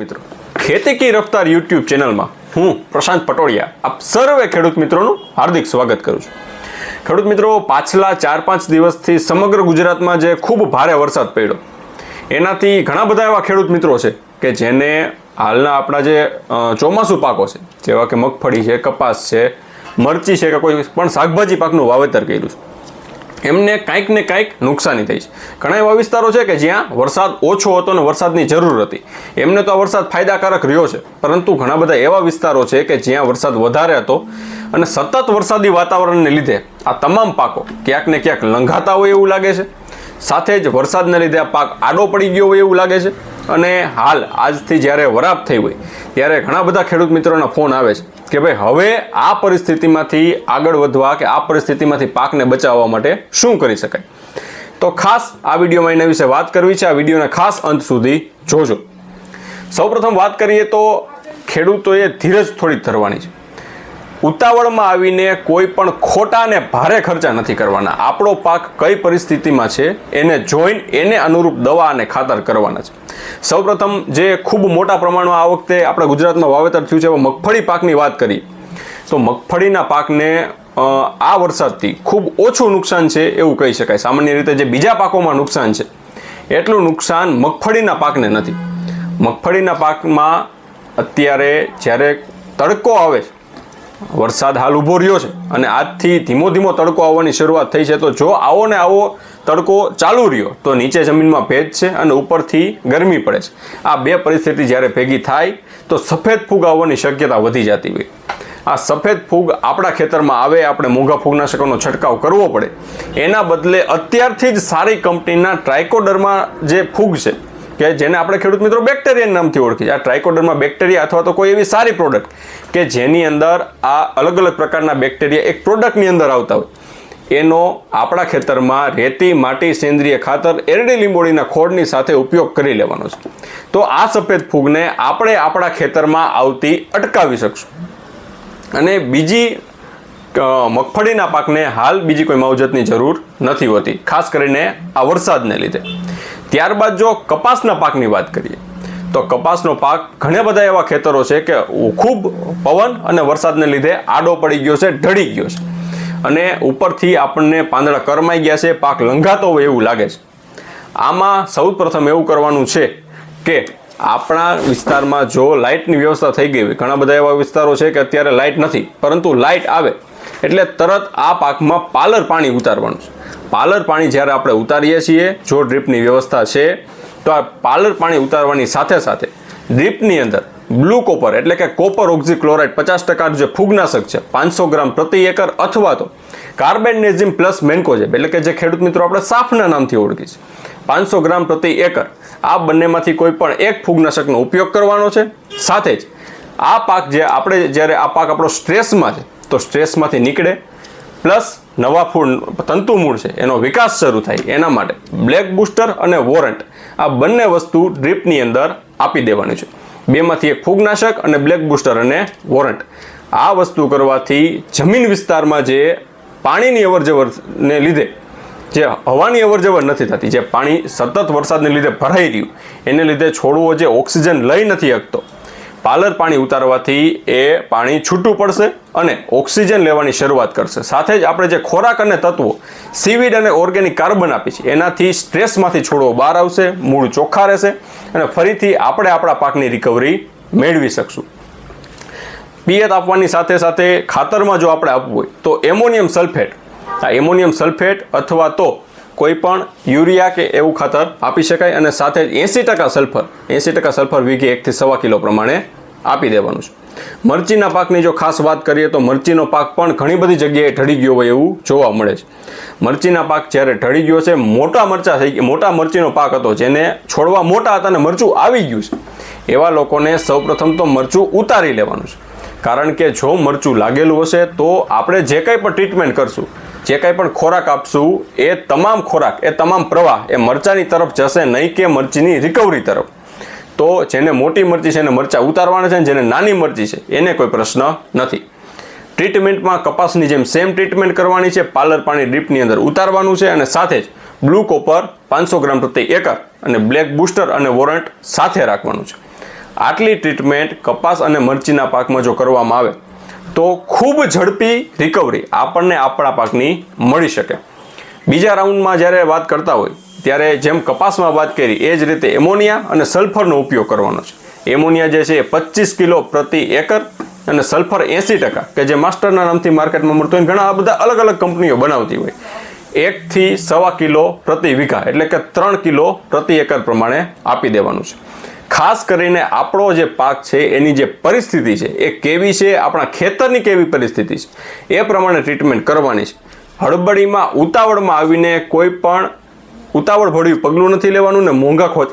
મિત્રો. ખેતી કી રફતાર યુટ્યુબ ચેનલમાં હું પ્રશાંત પટોળિયા આપ સર્વે ખેડૂત મિત્રોનું હાર્દિક સ્વાગત કરું છું. ખેડૂત મિત્રો, પાછલા ચાર પાંચ દિવસથી સમગ્ર ગુજરાતમાં જે ખૂબ ભારે વરસાદ પડ્યો, એનાથી ઘણા બધા એવા ખેડૂત મિત્રો છે કે જેને હાલના આપણા જે ચોમાસું પાકો છે, જેવા કે મગફળી છે, કપાસ છે, મરચી છે કે કોઈ પણ શાકભાજી પાકનું વાવેતર કર્યું છે. એમને કાંઈક ને કાંઈક નુકસાની થઈ છે. ઘણા એવા વિસ્તારો છે કે જ્યાં વરસાદ ઓછો હતો અને વરસાદની જરૂર હતી. એમને તો આ વરસાદ ફાયદાકારક રહ્યો છે. પરંતુ ઘણા બધા એવા વિસ્તારો છે કે જ્યાં વરસાદ વધારે હતો અને સતત વરસાદી વાતાવરણને લીધે આ તમામ પાકો ક્યાંક ને ક્યાંક લંઘાતા હોય એવું લાગે છે. સાથે જ વરસાદને લીધે આ પાક આડો પડી ગયો હોય એવું લાગે છે. અને હાલ, આજથી જ્યારે વરાપ થઈ હોય, ત્યારે ઘણા બધા ખેડૂત મિત્રોના ફોન આવે છે કે ભાઈ, હવે આ પરિસ્થિતિમાંથી આગળ વધવા કે આ પરિસ્થિતિમાંથી પાકને બચાવવા માટે શું કરી શકાય? તો ખાસ આ વિડીયોમાં એના વિશે વાત કરવી છે. આ વિડીયોને ખાસ અંત સુધી જોજો. સૌપ્રથમ વાત કરીએ તો ખેડૂતોએ ધીરજ થોડીક ધરવાની છે. ઉતાવળમાં આવીને કોઈ પણ ખોટાને ભારે ખર્ચા નથી કરવાના. આપણો પાક કઈ પરિસ્થિતિમાં છે, એને જોઈને એને અનુરૂપ દવા અને ખાતર કરવાના છે. સૌપ્રથમ જે ખૂબ મોટા પ્રમાણમાં આ વખતે આપણા ગુજરાતમાં વાવેતર થયું છે એવા મગફળી પાકની વાત કરીએ તો મગફળીના પાકને આ વરસાદથી ખૂબ ઓછું નુકસાન છે એવું કહી શકાય. સામાન્ય રીતે જે બીજા પાકોમાં નુકસાન છે, એટલું નુકસાન મગફળીના પાકને નથી. મગફળીના પાકમાં અત્યારે જ્યારે તડકો આવે છે વરસાદ હાલ ઊભો રહ્યો છે અને આજથી ધીમો ધીમો તડકો આવવાની શરૂઆત થઈ છે. તો જો આવો ને આવો તડકો ચાલુ રહ્યો, તો નીચે જમીનમાં ભેજ છે અને ઉપરથી ગરમી પડે છે. આ બે પરિસ્થિતિ જ્યારે ભેગી થાય, તો સફેદ ફૂગ આવવાની શક્યતા વધી જતી હોય. આ સફેદ ફૂગ આપણા ખેતરમાં આવે, આપણે મોંઘા ફૂગનાશકોનો છંટકાવ કરવો પડે. એના બદલે અત્યારથી જ સારી કંપનીના ટ્રાયકોડરમાં જે ફૂગ છે કે જેને આપણે ખેડૂત મિત્રો બેક્ટેરિયન નામથી ઓળખીએ આ ટ્રાયકોડરમાં બેક્ટેરિયા અથવા તો કોઈ એવી સારી પ્રોડક્ટ કે જેની અંદર આ અલગ અલગ પ્રકારના બેક્ટેરિયા એક પ્રોડક્ટની અંદર આવતા હોય. એનો આપણા ખેતરમાં રેતી, માટી સેન્દ્રિય ખાતર, એરડી લીંબોળીના ખોળની સાથે ઉપયોગ કરી લેવાનો છે. તો આ સફેદ ફૂગને આપણે આપણા ખેતરમાં આવતી અટકાવી શકશું. અને બીજી મગફળીના પાકને હાલ બીજી કોઈ માવજતની જરૂર નથી હોતી, ખાસ કરીને આ વરસાદને લીધે. ત્યારબાદ જો કપાસના પાકની વાત કરીએ, તો કપાસનો પાક ઘણા બધા એવા ખેતરો છે કે ખૂબ પવન અને વરસાદને લીધે આડો પડી ગયો છે, ઢળી ગયો છે. અને ઉપરથી આપણને પાંદડા કરમાઈ ગયા છે, પાક લંઘાતો હોય એવું લાગે છે. આમાં સૌ પ્રથમ એવું કરવાનું છે કે આપણા વિસ્તારમાં જો લાઇટની વ્યવસ્થા થઈ ગઈ હોય, ઘણા બધા એવા વિસ્તારો છે કે અત્યારે લાઇટ નથી, પરંતુ લાઇટ આવે, એટલે તરત આ પાકમાં પાલર પાણી ઉતારવાનું છે. પાલર પાણી જ્યારે આપણે ઉતારીએ છીએ, જો ડ્રીપની વ્યવસ્થા છે, તો આ પાલર પાણી ઉતારવાની સાથે સાથે ડ્રીપની અંદર બ્લુ કોપર એટલે કે કોપર ઓક્ઝીક્લોરાઇડ પચાસ ટકા જે ફૂગનાશક છે, પાંચસો ગ્રામ પ્રતિ એકર અથવા તો કાર્બેનેઝિમ પ્લસ મેન્કોજેબ એટલે કે જે ખેડૂત મિત્રો આપણે સાફના નામથી ઓળખી છે પાંચસો ગ્રામ પ્રતિ એકર આ બંનેમાંથી કોઈ પણ એક ફૂગનાશકનો ઉપયોગ કરવાનો છે. સાથે જ આ પાક જે આપણે, જ્યારે આ પાક આપણો સ્ટ્રેસમાં છે, તો સ્ટ્રેસમાંથી નીકળે પ્લસ નવા ફૂલ તંતુમૂળ છે, એનો વિકાસ શરૂ થાય એના માટે. બ્લેક બુસ્ટર અને વોરંટ, આ બંને વસ્તુ ડ્રીપની અંદર આપી દેવાની છે. બેમાંથી એક ફૂગનાશક અને બ્લેક બુસ્ટર અને વોરંટ. આ વસ્તુ કરવાથી જમીન વિસ્તારમાં જે પાણીની અવરજવરને લીધે, જે હવાની અવરજવર નથી થતી, જે પાણી સતત વરસાદને લીધે ભરાઈ રહ્યું, એને લીધે છોડવો જે ઓક્સિજન લઈ નથી શકતો પાલર પાણી ઉતારવાથી એ પાણી છૂટું પડશે અને ઓક્સિજન લેવાની શરૂઆત કરશે. સાથે જ આપણે જે ખોરાક અને તત્વો સીવીડ અને ઓર્ગેનિક કાર્બન આપી છે, એનાથી સ્ટ્રેસમાંથી છોડવો બહાર આવશે, મૂળ ચોખ્ખા રહેશે અને ફરીથી આપણે આપણા પાકની રિકવરી મેળવી શકશું. પિયત આપવાની સાથે સાથે ખાતરમાં જો આપણે આપવું હોય તો એમોનિયમ સલ્ફેટ આ એમોનિયમ સલ્ફેટ અથવા તો કોઈ પણ યુરિયા કે એવું ખાતર આપી શકાય અને સાથે જ એંસી ટકા સલ્ફર, એંસી ટકા સલ્ફર વીઘે એકથી સવા કિલો પ્રમાણે આપી દેવાનું છે. મરચીના પાકની જો ખાસ વાત કરીએ તો મરચીનો પાક પણ ઘણી બધી જગ્યાએ ઢળી ગયો હોય એવું જોવા મળે છે. મરચીના પાક જ્યારે ઢળી ગયો છે, મોટા મરચા થઈ મોટા મરચીનો પાક હતો જેને છોડવા મોટા હતા અને મરચું આવી ગયું છે. એવા લોકોને સૌપ્રથમ તો મરચું ઉતારી લેવાનું છે. કારણ કે જો મરચું લાગેલું હશે તો આપણે જે કંઈ પણ ટ્રીટમેન્ટ કરશું જે કંઈ પણ ખોરાક આપશું, એ તમામ ખોરાક, એ તમામ પ્રવાહ, એ મરચાની તરફ જશે નહીં કે મરચીની રિકવરી તરફ. તો જેને મોટી મરચી છે એને મરચાં ઉતારવાના છે જેને નાની મરચી છે, એને કોઈ પ્રશ્ન નથી. ટ્રીટમેન્ટમાં કપાસની જેમ સેમ ટ્રીટમેન્ટ કરવાની છે પાલર પાણી ડ્રીપની અંદર ઉતારવાનું છે અને સાથે જ બ્લુ કોપર પાંચસો ગ્રામ પ્રતિ એકર અને બ્લેક બુસ્ટર અને વોરંટ સાથે રાખવાનું છે. આટલી ટ્રીટમેન્ટ કપાસ અને મરચીના પાકમાં જો કરવામાં આવે તો ખૂબ ઝડપી રિકવરી આપણને આપણા પાકની મળી શકે. બીજા રાઉન્ડમાં જ્યારે વાત કરતા હોય, ત્યારે જેમ કપાસમાં વાત કરી, એ જ રીતે એમોનિયા અને સલ્ફરનો ઉપયોગ કરવાનો છે. એમોનિયા જે છે એ પચીસ કિલો પ્રતિ એકર અને સલ્ફર એંસી ટકા, કે જે માસ્ટરના નામથી માર્કેટમાં મળતું હોય ઘણા બધા અલગ અલગ કંપનીઓ બનાવતી હોય. એકથી સવા કિલો પ્રતિ વીઘા, એટલે કે ત્રણ કિલો પ્રતિ એકર પ્રમાણે આપી દેવાનું છે. ખાસ કરીને આપણો જે પાક છે, એની જે પરિસ્થિતિ છે, એ કેવી છે, આપણા ખેતરની કેવી પરિસ્થિતિ છે, એ પ્રમાણે ટ્રીટમેન્ટ કરવાની છે. હળબડીમાં ઉતાવળમાં આવીને કોઈ પણ ઉતાવળ ભળ્યું પગલું નથી લેવાનું ને મોંઘા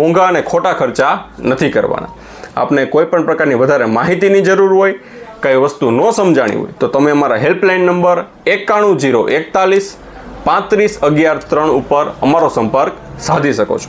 મોંઘા અને ખોટા ખર્ચા નથી કરવાના. આપને કોઈ પણ પ્રકારની વધારે માહિતીની જરૂર હોય, કઈ વસ્તુ ન સમજાણી હોય, તો તમે અમારા હેલ્પલાઇન નંબર એકાણું જીરો એકતાલીસ પાંત્રીસ અગિયાર ત્રણ ઉપર અમારો સંપર્ક સાધી શકો છો.